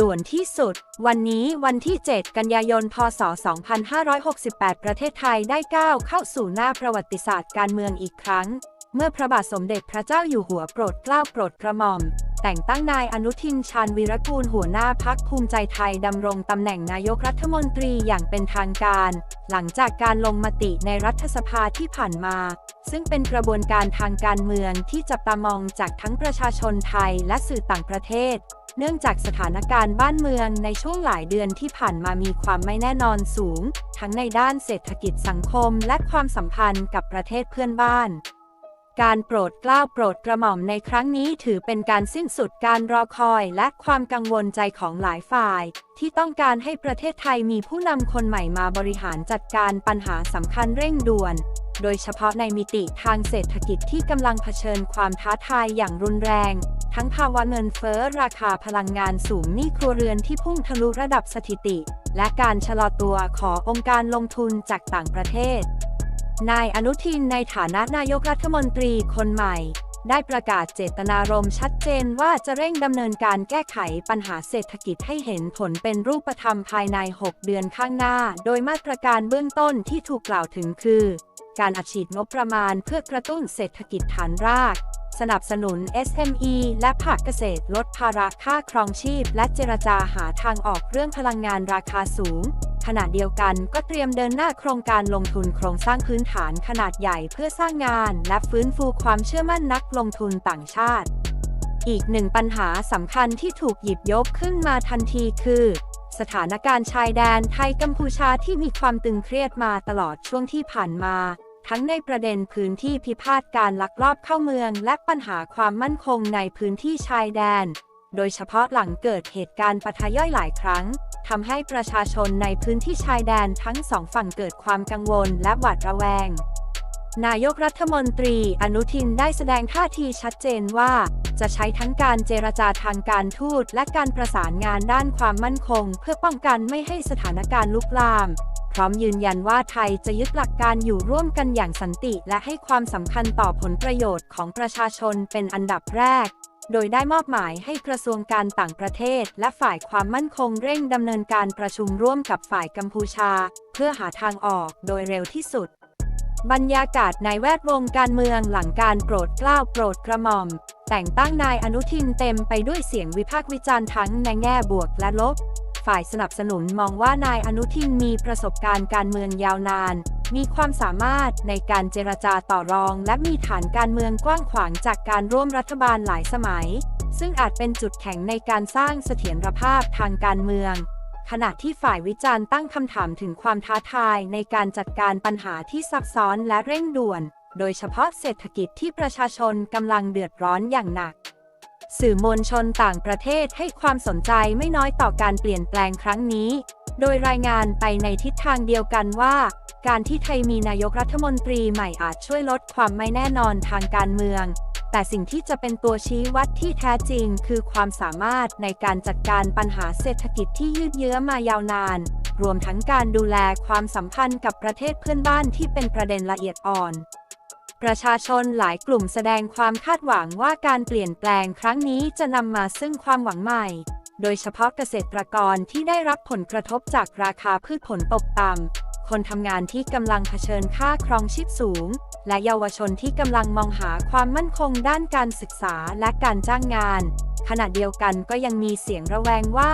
ด่วนที่สุด วันนี้วันที่ 7 กันยายน พศ 2568 ประเทศไทยได้ก้าวเข้าสู่หน้าประวัติศาสตร์การเมืองอีกครั้ง เมื่อพระบาทสมเด็จพระเจ้าอยู่หัวโปรดเกล้าโปรดกระหม่อม แต่งตั้งนายอนุทินชาญวีรกูลหัวหน้าพักภูมิใจไทยดำรงตำแหน่งนายกรัฐมนตรีอย่างเป็นทางการ หลังจากการลงมติในรัฐสภาที่ผ่านมา ซึ่งเป็นกระบวนการทางการเมืองที่จับตามองจากทั้งประชาชนไทยและสื่อต่างประเทศ เนื่องจากสถานการณ์บ้านเมืองในช่วงหลายเดือนที่ผ่านมามีความไม่แน่นอนสูง ทั้งในด้านเศรษฐกิจสังคมและความสัมพันธ์กับประเทศเพื่อนบ้าน การโปรดเกล้าโปรดกระหม่อมในครั้งนี้ถือเป็นการสิ้นสุดการรอคอยและความกังวลใจของหลายฝ่าย ที่ต้องการให้ประเทศไทยมีผู้นำคนใหม่มาบริหารจัดการปัญหาสำคัญเร่งด่วน โดยเฉพาะในมิติทางเศรษฐกิจที่กำลังเผชิญความท้าทายอย่างรุนแรง ทั้งภาวะเงินเฟ้อราคาพลังงานสูงหนี้ครัวเรือนที่พุ่งทะลุระดับสถิติ และการชะลอตัวขององค์การลงทุนจากต่างประเทศ นายอนุทินในฐานะนายกรัฐมนตรีคนใหม่ ได้ประกาศเจตนารมณ์ชัดเจนว่าจะเร่งดำเนินการแก้ไขปัญหาเศรษฐกิจให้เห็นผลเป็นรูปธรรมภายใน 6 เดือนข้างหน้า โดยมาตรการเบื้องต้นที่ถูกกล่าวถึงคือ การอัดฉีดงบประมาณเพื่อกระตุ้นเศรษฐกิจฐานรากสนับสนุน SME และภาคเกษตรลดภาระค่าครองชีพ และเจรจาหาทางออกเรื่องพลังงานราคาสูง ขณะเดียวกันก็เตรียมเดินหน้าโครงการลงทุนโครงสร้างพื้นฐานขนาดใหญ่เพื่อสร้างงาน และฟื้นฟูความเชื่อมั่นนักลงทุนต่างชาติ อีกหนึ่งปัญหาสำคัญที่ถูกหยิบยกขึ้นมาทันทีคือ สถานการณ์ชายแดนไทยกัมพูชาที่มีความตึงเครียดมาตลอดช่วงที่ผ่านมา ทั้งในประเด็นพื้นที่พิพาทการลักลอบเข้าเมือง และปัญหาความมั่นคงในพื้นที่ชายแดน โดยเฉพาะหลังเกิดเหตุการณ์ปะทะย่อยหลายครั้งทำให้ประชาชนในพื้นที่ชายแดนทั้งสองฝั่งเกิดความกังวลและหวาดระแวง นายกรัฐมนตรีอนุทินได้แสดงท่าทีชัดเจนว่า จะใช้ทั้งการเจรจาทางการทูตและการประสานงานด้านความมั่นคง เพื่อป้องกันไม่ให้สถานการณ์ลุกลาม พร้อมยืนยันว่าไทยจะยึดหลักการอยู่ร่วมกันอย่างสันติ และให้ความสำคัญต่อผลประโยชน์ของประชาชนเป็นอันดับแรก โดยได้มอบหมายให้กระทรวงการต่างประเทศ และฝ่ายความมั่นคงเร่งดำเนินการประชุมร่วมกับฝ่ายกัมพูชา เพื่อหาทางออกโดยเร็วที่สุด บรรยากาศในแวดวงการเมืองหลังการโปรดเกล้าโปรดกระหม่อม แต่งตั้งนายอนุทินเต็มไปด้วยเสียงวิพากษ์วิจารณ์ทั้งในแง่บวกและลบ ฝ่ายสนับสนุนมองว่านายอนุทินมีประสบการณ์การเมืองยาวนาน มีความสามารถในการเจรจาต่อรอง และมีฐานการเมืองกว้างขวางจากการร่วมรัฐบาลหลายสมัย ซึ่งอาจเป็นจุดแข็งในการสร้างเสถียรภาพทางการเมือง ขณะที่ฝ่ายวิจารณ์ตั้งคำถามถึงความท้าทายในการจัดการปัญหาที่ซับซ้อนและเร่งด่วน โดยเฉพาะเศรษฐกิจที่ประชาชนกำลังเดือดร้อนอย่างหนักสื่อมวลชนต่างประเทศให้ความสนใจไม่น้อยต่อการเปลี่ยนแปลงครั้งนี้ โดยรายงานไปในทิศทางเดียวกันว่า การที่ไทยมีนายกรัฐมนตรีใหม่อาจช่วยลดความไม่แน่นอนทางการเมือง แต่สิ่งที่จะเป็นตัวชี้วัดที่แท้จริงคือความสามารถในการจัดการปัญหาเศรษฐกิจที่ยืดเยื้อมายาวนาน รวมทั้งการดูแลความสัมพันธ์กับประเทศเพื่อนบ้านที่เป็นประเด็นละเอียดอ่อนประชาชนหลายกลุ่มแสดงความคาดหวังว่าการเปลี่ยนแปลงครั้งนี้จะนำมาซึ่งความหวังใหม่ โดยเฉพาะเกษตรกรที่ได้รับผลกระทบจากราคาพืชผลตกต่ำ คนทำงานที่กำลังเผชิญค่าครองชีพสูง และเยาวชนที่กำลังมองหาความมั่นคงด้านการศึกษาและการจ้างงาน ขณะเดียวกันก็ยังมีเสียงระแวงว่า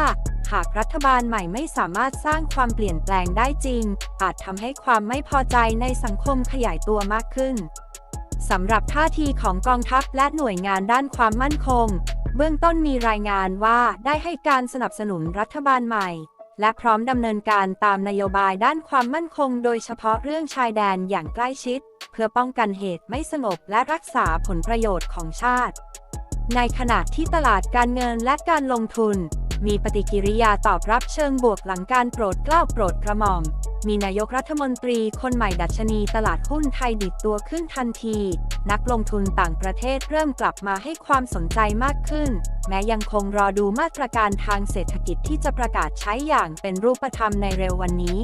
หากรัฐบาลใหม่ไม่สามารถสร้างความเปลี่ยนแปลงได้จริง อาจทำให้ความไม่พอใจในสังคมขยายตัวมากขึ้น สำหรับท่าทีของกองทัพและหน่วยงานด้านความมั่นคง เบื้องต้นมีรายงานว่าได้ให้การสนับสนุนรัฐบาลใหม่ และพร้อมดำเนินการตามนโยบายด้านความมั่นคง โดยเฉพาะเรื่องชายแดนอย่างใกล้ชิด เพื่อป้องกันเหตุไม่สงบและรักษาผลประโยชน์ของชาติ ในขณะที่ตลาดการเงินและการลงทุน มีปฏิกิริยาตอบรับเชิงบวกหลังการโปรดเกล้าโปรดกระหม่อม มีนายกรัฐมนตรีคนใหม่ดัชนีตลาดหุ้นไทยดิดตัวขึ้นทันที นักลงทุนต่างประเทศเริ่มกลับมาให้ความสนใจมากขึ้น แม้ยังคงรอดูมาตรการทางเศรษฐกิจที่จะประกาศใช้อย่างเป็นรูปธรรมในเร็ววันนี้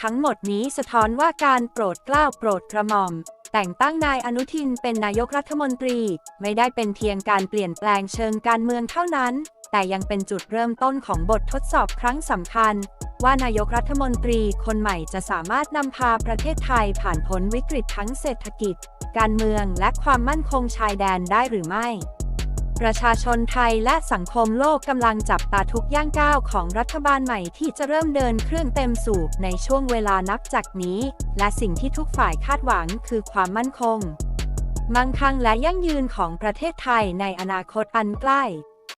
ทั้งหมดนี้สะท้อนว่าการโปรดเกล้าโปรดกระหม่อม แต่งตั้งนายอนุทินเป็นนายกรัฐมนตรี ไม่ได้เป็นเพียงการเปลี่ยนแปลงเชิงการเมืองเท่านั้น แต่ยังเป็นจุดเริ่มต้นของบททดสอบครั้งสำคัญ ว่านายกรัฐมนตรีคนใหม่จะสามารถนำพาประเทศไทยผ่านพ้นวิกฤตทั้งเศรษฐกิจ การเมืองและความมั่นคงชายแดนได้หรือไม่ ประชาชนไทยและสังคมโลกกำลังจับตาทุกย่างก้าวของรัฐบาลใหม่ที่จะเริ่มเดินเครื่องเต็มสูบในช่วงเวลานับจากนี้ และสิ่งที่ทุกฝ่ายคาดหวังคือความมั่นคง มั่งคั่งและยั่งยืนของประเทศไทยในอนาคตอันใกล้